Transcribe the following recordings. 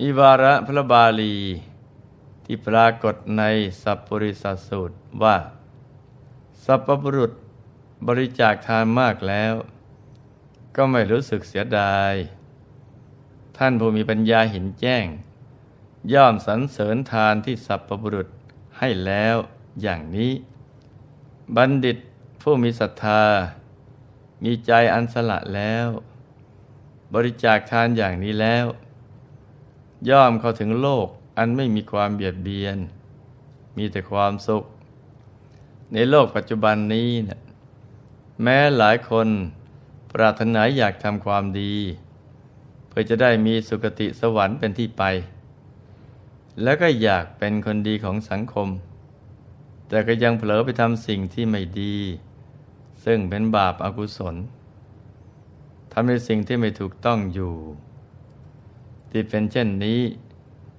มีวาระพระบาลี ที่ปรากฏในสัพปริสัสูตรว่า สัพพบุรุษบริจาคทานมากแล้ว ก็ไม่รู้สึกเสียดาย ท่านผู้มีปัญญาเห็นแจ้ง ย่อมสรรเสริญทานที่สัพพบุรุษให้แล้วอย่างนี้ บัณฑิตผู้มีศรัทธา มีใจอันสละแล้ว บริจาคทานอย่างนี้แล้ว ย่อมเข้าถึงโลกอันไม่มีความเบียดเบียน มีแต่ความสุข ในโลกปัจจุบันนี้นะแม้หลายคนปรารถนาอยากทำความดี เพื่อจะได้มีสุคติสวรรค์เป็นที่ไป แล้วก็อยากเป็นคนดีของสังคม แต่ก็ยังเผลอไปทำสิ่งที่ไม่ดี ซึ่งเป็นบาปอากุศลทำในสิ่งที่ไม่ถูกต้องอยู่ ที่เป็นเช่นนี้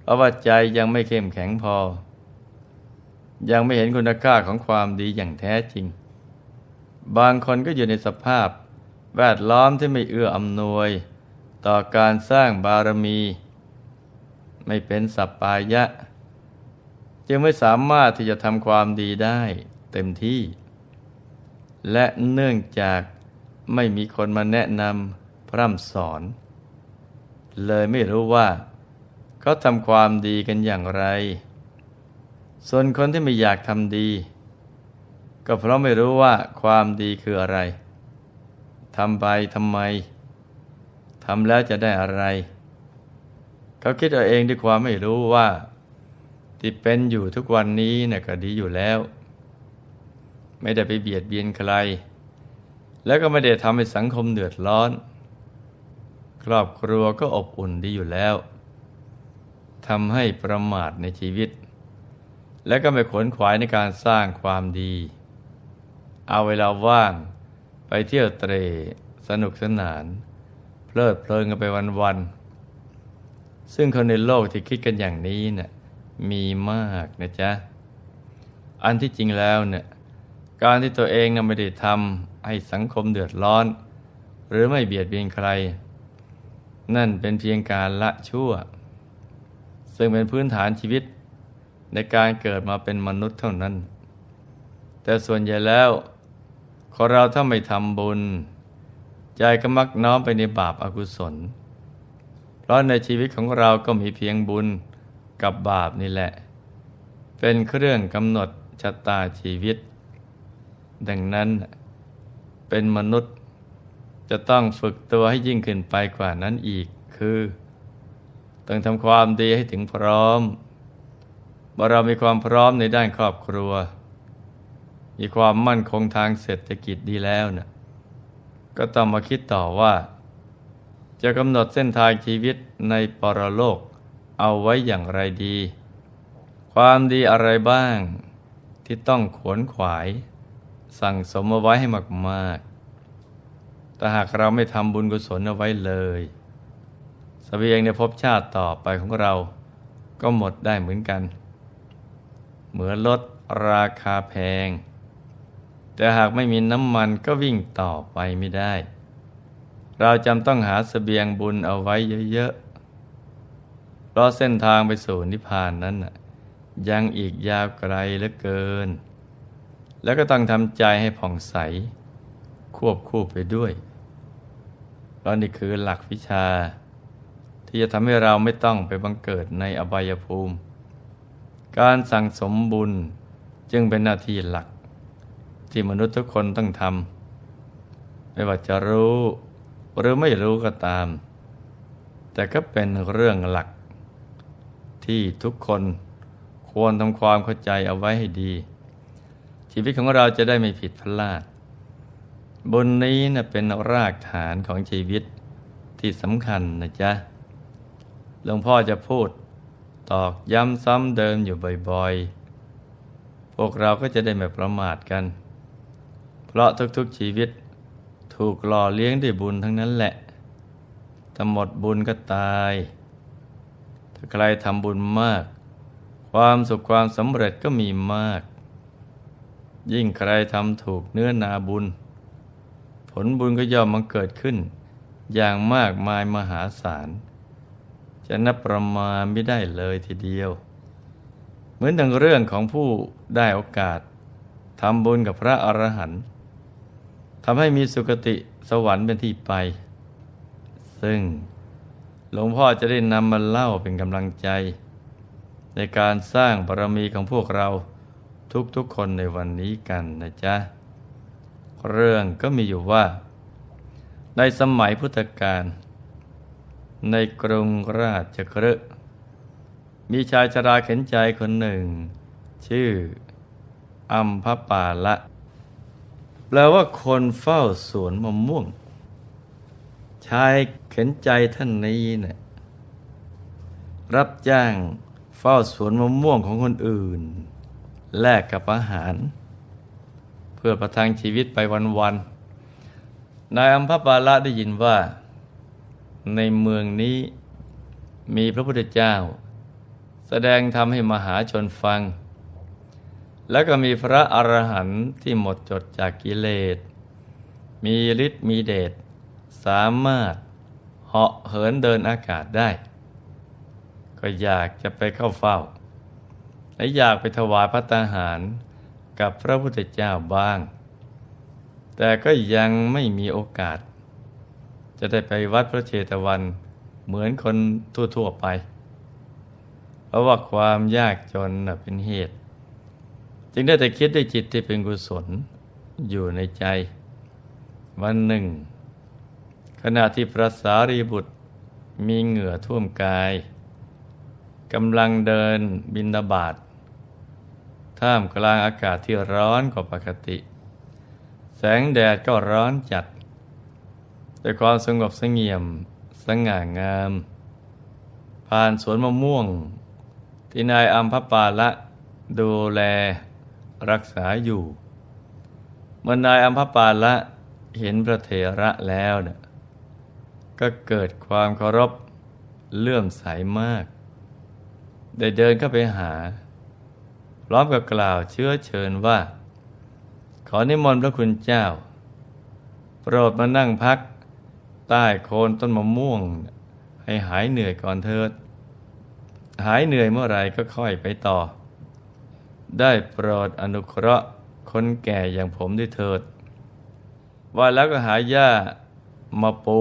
เพราะว่าใจยังไม่เข้มแข็งพอ ยังไม่เห็นคุณค่าของความดีอย่างแท้จริง บางคนก็อยู่ในสภาพแวดล้อมที่ไม่เอื้ออำนวย ต่อการสร้างบารมี ไม่เป็นสัปปายะ จึงไม่สามารถที่จะทำความดีได้เต็มที่ และเนื่องจากไม่มีคนมาแนะนำพร่ำสอน เลยไม่รู้ว่าเขาทำความดีกันอย่างไร ส่วนคนที่ไม่อยากทำดี ก็เพราะไม่รู้ว่าความดีคืออะไรทำไปทำไมทำแล้วจะได้อะไร เขาคิดเอาเองด้วยความไม่รู้ว่าที่เป็นอยู่ทุกวันนี้นะ่ะก็ดีอยู่แล้ว ไม่ได้ไปเบียดเบียนใคร แล้วก็ไม่ได้ทำให้สังคมเดือดร้อน รอบครัวก็อบอุ่นดีอยู่แล้วทำให้ประมาทในชีวิต และก็ไม่ขวนขวายในการสร้างความดี เอาเวลาว่างไปเที่ยวเตรสนุกสนาน เพลิดเพลินกันไปวันๆซึ่งคนในโลกที่คิดกันอย่างนี้เนะ่ยมีมากนะจ๊ะ อันที่จริงแล้วเนี่ยการที่ตัวเองนะไม่ได้ทำให้สังคมเดือดร้อน หรือไม่เบียดเบียนใคร นั่นเป็นเพียงการละชั่ว ซึ่งเป็นพื้นฐานชีวิตในการเกิดมาเป็นมนุษย์เท่านั้น แต่ส่วนใหญ่แล้วคนเราถ้าไม่ทำบุญ ใจก็มักน้อมไปในบาปอากุศล เพราะในชีวิตของเราก็มีเพียงบุญกับบาปนี่แหละ เป็นเครื่องกำหนดชะตาชีวิต ดังนั้นเป็นมนุษย์ จะต้องฝึกตัวให้ยิ่งขึ้นไปกว่านั้นอีกคือ ต้องทำความดีให้ถึงพร้อมเมื่อเรามีความพร้อมในด้านครอบครัว มีความมั่นคงทางเศรษฐกิจดีแล้วนะก็ต้องมาคิดต่อว่า จะกำหนดเส้นทางชีวิตในปรโลก เอาไว้อย่างไรดี ความดีอะไรบ้างที่ต้องขวนขวาย สั่งสมเอาไว้ให้มาก แต่หากเราไม่ทำบุญกุศลเอาไว้เลยสเสบียงในภพชาติต่อไปของเราก็หมดได้เหมือนกัน เหมือนลดราคาแพง แต่หากไม่มีน้ำมันก็วิ่งต่อไปไม่ได้ เราจำต้องหาสเสบียงบุญเอาไว้เยอะๆ เพราะเส้นทางไปสู่นิพพานนั้นยังอีกยาวไกลเหลือเกิน แล้วก็ต้องทำใจให้ผ่องใส ควบคู่ไปด้วย เพราะนี่คือหลักวิชา ที่จะทำให้เราไม่ต้องไปบังเกิดในอบายภูมิ การสั่งสมบุญจึงเป็นหน้าที่หลัก ที่มนุษย์ทุกคนต้องทำไม่ว่าจะรู้หรือไม่รู้ก็ตาม แต่ก็เป็นเรื่องหลัก ที่ทุกคนควรทำความเข้าใจเอาไว้ให้ดี ชีวิตของเราจะได้ไม่ผิดพลาด บุญนี้นะเป็นรากฐานของชีวิตที่สำคัญนะจ๊ะ หลวงพ่อจะพูด ตอกย้ำซ้ำเดิมอยู่บ่อยๆ พวกเราก็จะได้ไม่ประมาทกัน เพราะทุกๆชีวิตถูกหล่อเลี้ยงด้วยบุญทั้งนั้นแหละถ้าหมดบุญก็ตาย ถ้าใครทำบุญมาก ความสุขความสำเร็จก็มีมาก ยิ่งใครทำถูกเนื้อนาบุญ ลบุญก็ย่อมมาเกิดขึ้น อย่างมากมายมหาศาล จะนับประมาณไม่ได้เลยทีเดียว เหมือนดังเรื่องของผู้ได้โอกาสทำบุญกับพระอรหันต์ทำให้มีสุคติสวรรค์เป็นที่ไป ซึ่งหลวงพ่อจะได้นำมาเล่าเป็นกำลังใจ ในการสร้างบารมีของพวกเราทุกๆคนในวันนี้กันนะจ๊ะ เรื่องก็มีอยู่ว่า ในสมัยพุทธกาลในกรุงราชคฤห์มีชายชราเข็นใจคนหนึ่ง ชื่ออัมพปาละ แปลว่าคนเฝ้าสวนมะม่วง ชายเข็นใจท่านนี้เนะี่ยรับจ้างเฝ้าสวนมะม่วงของคนอื่น แลกกับอาหาร เพื่อประทังชีวิตไปวันๆนายอัมพปาละได้ยินว่า ในเมืองนี้มีพระพุทธเจ้า แสดงธรรมให้มหาชนฟัง แล้วก็มีพระอรหันต์ที่หมดจดจากกิเลส มีฤทธิ์มีเดชสามารถเหาะเหินเดินอากาศได้ ก็อยากจะไปเข้าเฝ้า และอยากไปถวายพระตาหาร กับพระพุทธเจ้าบ้าง แต่ก็ยังไม่มีโอกาส จะได้ไปวัดพระเชตวันเหมือนคนทั่วๆไป เพราะว่าความยากจนเป็นเหตุ จึงได้แต่คิดด้วยจิตที่เป็นกุศลอยู่ในใจ วันหนึ่ง ขณะที่พระสารีบุตรมีเหงื่อท่วมกายกำลังเดินบินาบาต ท่ามกลางอากาศที่ร้อนกว่าปกติ แสงแดดก็ร้อนจัดด้วยความสงบสงเงียมสง่างาม ผ่านสวนมะม่วง ที่นายอัมพปาละดูแลรักษาอยู่ เมื่อนายอัมพปาละเห็นพระเถระแล้วเนี่ยก็เกิดความเคารพเลื่อมใสมาก ได้เดินเข้าไปหา พร้อมกับกล่าวเชื้อเชิญว่า ขอนิมนต์พระคุณเจ้า โปรดมานั่งพัก ใต้โคนต้นมะม่วง ให้หายเหนื่อยก่อนเถิด หายเหนื่อยเมื่อไรก็ค่อยไปต่อ ได้โปรดอนุเคราะห์คนแก่อย่างผมด้วยเถิด ว่าแล้วก็หาหญ้ามาปู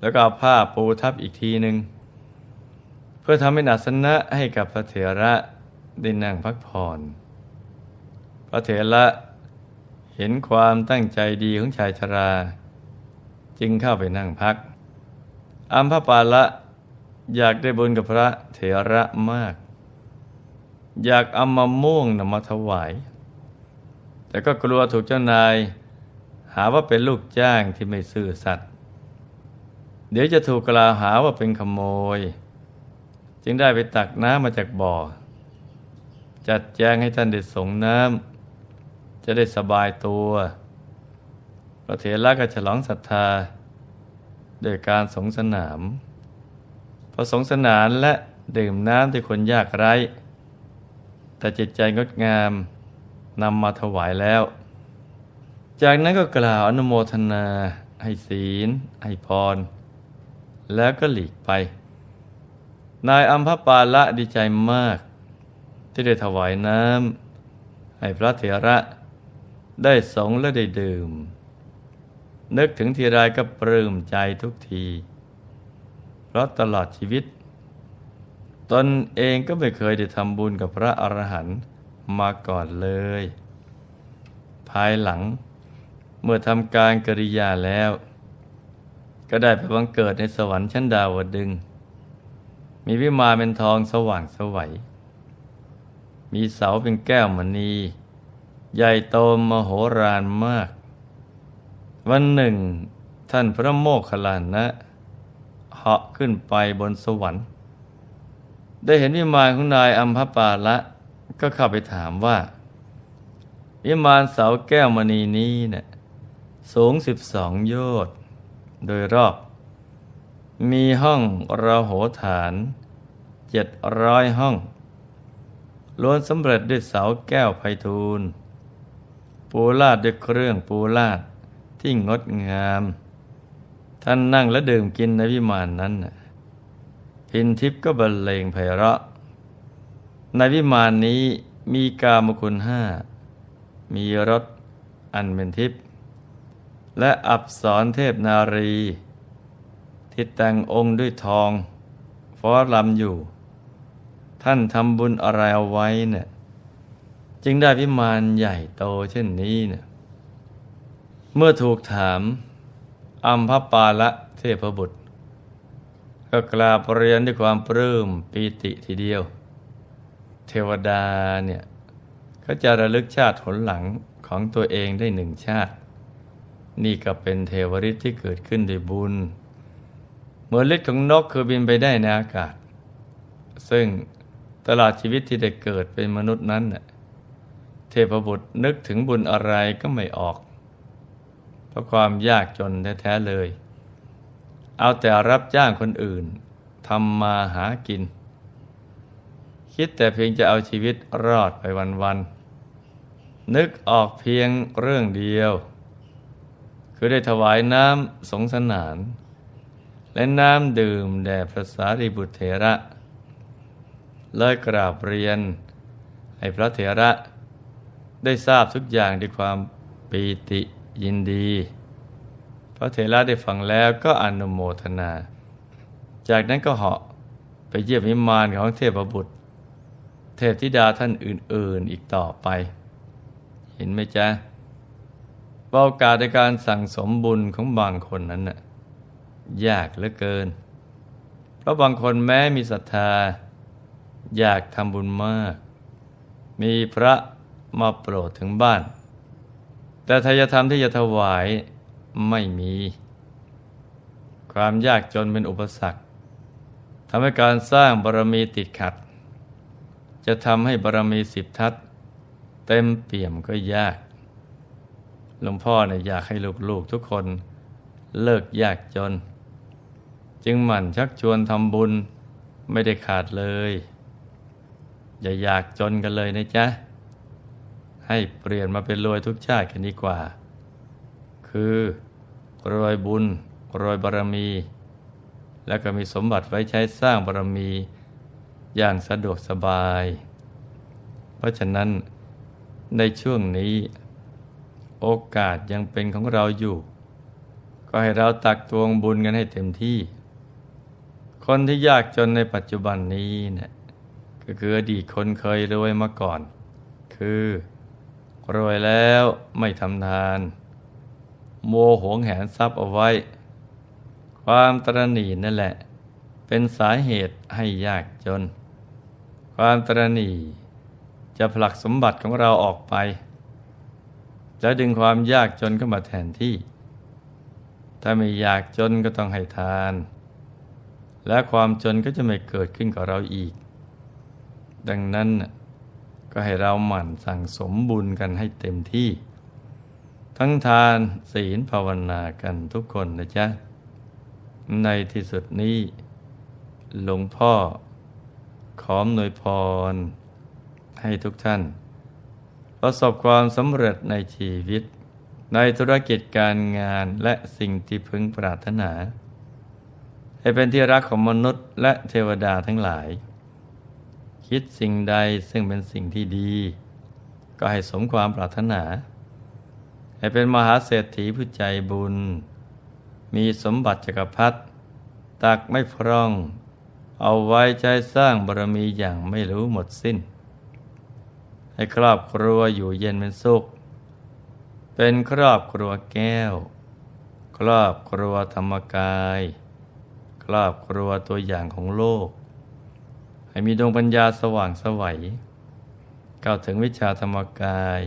แล้วก็เอาผ้าปูทับอีกทีหนึ่งเพื่อทำให้หนาสนะให้กับพระเถระ ได้นั่งพักผ่อน พระเถระเห็นความตั้งใจดีของชายชรา จึงเข้าไปนั่งพัก อัมพปาละอยากได้บุญกับพระเถระมาก อยากเอามาม่วงนำมาถวาย แต่ก็กลัวถูกเจ้านาย หาว่าเป็นลูกจ้างที่ไม่ซื่อสัตย์เดี๋ยวจะถูกกล่าวหาว่าเป็นขโมย จึงได้ไปตักน้ำมาจากบ่อ จัดแจงให้ท่านได้ส่งน้ำจะได้สบายตัวพระเถระก็ฉลองศรัทธาโดยการสงสนามพอสงสนานและดื่มน้ำที่คนยากไร้แต่จิตใจงดงามนำมาถวายแล้ว จากนั้นก็กล่าวอนุโมทนา ให้ศีล ให้พร แล้วก็หลีกไป นายอัมพปาละดีใจมาก ที่ได้ถวายน้ำให้พระเถระได้สงและได้ดื่ม นึกถึงทีไรก็ปลื้มใจทุกที เพราะตลอดชีวิต ตนเองก็ไม่เคยได้ทำบุญกับพระอรหันต์มาก่อนเลย ภายหลังเมื่อทำการกริยาแล้ว ก็ได้ไปบังเกิดในสวรรค์ชั้นดาวดึง มีวิมานเป็นทองสว่างสวัย มีเสาเป็นแก้วมณี ใหญ่โตมโหฬารมาก วันหนึ่ง ท่านพระโมคคัลลานะเหาะขึ้นไปบนสวรรค์ ได้เห็นวิมานของนายอัมพปาละก็เข้าไปถามว่าวิมานเสาแก้วมณีนี้เนี่ยสูงสิบสองโยชน์โดยรอบ มีห้องระโหฐานเจ็ดร้อยห้อง ล้วนสำเร็จด้วยเสาแก้วไพทูลปูลาดด้วยเครื่องปูลาดที่งดงาม ท่านนั่งและดื่มกินในวิมานนั้นพินทิพย์ก็บรรเลงไพเราะ ในวิมานนี้มีกามคุณห้า มีรถอันเป็นทิพย์และอับสรเทพนารี ที่แต่งองค์ด้วยทองฟ้อลำอยู่ ท่านทำบุญอะไรเอาไว้เนี่ยจึงได้วิมานใหญ่โตเช่นนี้เนี่ยเมื่อถูกถามอัมพปาละเทพบุตร ก็กราบเรียนด้วยความปลื้มปีติทีเดียว เทวดาเนี่ยเขาจะระลึกชาติผลหลังของตัวเองได้หนึ่งชาติ นี่ก็เป็นเทวฤทธิ์ที่เกิดขึ้นด้วยบุญเหมือนฤทธิ์ของนกคือบินไปได้ในอากาศ ซึ่ง ตลอดชีวิตที่ได้เกิดเป็นมนุษย์นั้นเทพบุตรนึกถึงบุญอะไรก็ไม่ออก เพราะความยากจนแท้ๆเลย เอาแต่รับจ้างคนอื่นทำมาหากิน คิดแต่เพียงจะเอาชีวิตรอดไปวันๆนึกออกเพียงเรื่องเดียว คือได้ถวายน้ำสงสนาน และน้ำดื่มแด่พระสารีบุตรเถระ เลยกราบเรียน ให้พระเถระ ได้ทราบทุกอย่างด้วยความปีติยินดี พระเถระได้ฟังแล้วก็อนุโมทนา จากนั้นก็เหาะไปเยี่ยมวิมานของเทพบุตร เทพธิดาท่านอื่น ๆอีกต่อไป เห็นไหมจ๊ะโอกาสในการสั่งสมบุญของบางคนนั้นน่ะยากเหลือเกิน เพราะบางคนแม้มีศรัทธา อยากทำบุญมาก มีพระมาโปรดถึงบ้าน แต่ทายธรรมที่จะถวายไม่มี ความยากจนเป็นอุปสรรคทำให้การสร้างบารมีติดขัด จะทำให้บารมีสิบทัศเต็มเปี่ยมก็ยาก หลวงพ่อเนี่ยอยากให้ลูกๆทุกคนเลิกยากจน จึงหมั่นชักชวนทำบุญไม่ได้ขาดเลย อย่าอยากจนกันเลยนะจ๊ะ ให้เปลี่ยนมาเป็นรวยทุกชาติกันดีกว่า คือรวยบุญรวยบารมี แล้วก็มีสมบัติไว้ใช้สร้างบารมีอย่างสะดวกสบาย เพราะฉะนั้นในช่วงนี้ โอกาสยังเป็นของเราอยู่ ก็ให้เราตักตวงบุญกันให้เต็มที่ คนที่ยากจนในปัจจุบันนี้เนี่ย ก็คืออดีตคนเคยรวยมาก่อน คือ รวยแล้วไม่ทำทาน โมโหงแหนทรัพย์เอาไว้ ความตรณีนั่นแหละ เป็นสาเหตุให้ยากจน ความตรณีจะผลักสมบัติของเราออกไปแล้วดึงความยากจนเข้ามาแทนที่ ถ้าไม่อยากจนก็ต้องให้ทาน และความจนก็จะไม่เกิดขึ้นกับเราอีก ดังนั้นก็ให้เราหมั่นสั่งสมบุญกันให้เต็มที่ ทั้งทานศีลภาวนากันทุกคนนะจ๊ะ ในที่สุดนี้ หลวงพ่อ ขอมนวยพร ให้ทุกท่าน ประสบความสำเร็จในชีวิต ในธุรกิจการงานและสิ่งที่พึงปรารถนา ให้เป็นที่รักของมนุษย์และเทวดาทั้งหลาย คิดสิ่งใดซึ่งเป็นสิ่งที่ดี ก็ให้สมความปรารถนา ให้เป็นมหาเศรษฐีผู้ใจบุญ มีสมบัติจักรพรรดิตักไม่พร่อง เอาไว้ใช้สร้างบารมีอย่างไม่รู้หมดสิ้น ให้ครอบครัวอยู่เย็นเป็นสุข เป็นครอบครัวแก้ว ครอบครัวธรรมกาย ครอบครัวตัวอย่างของโลก ให้มีดวงปัญญาสว่างสวัยก้าวถึงวิชาธรรมกาย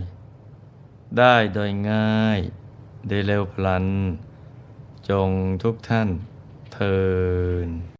ได้โดยง่ายได้เร็วพลัน จงทุกท่านเทิน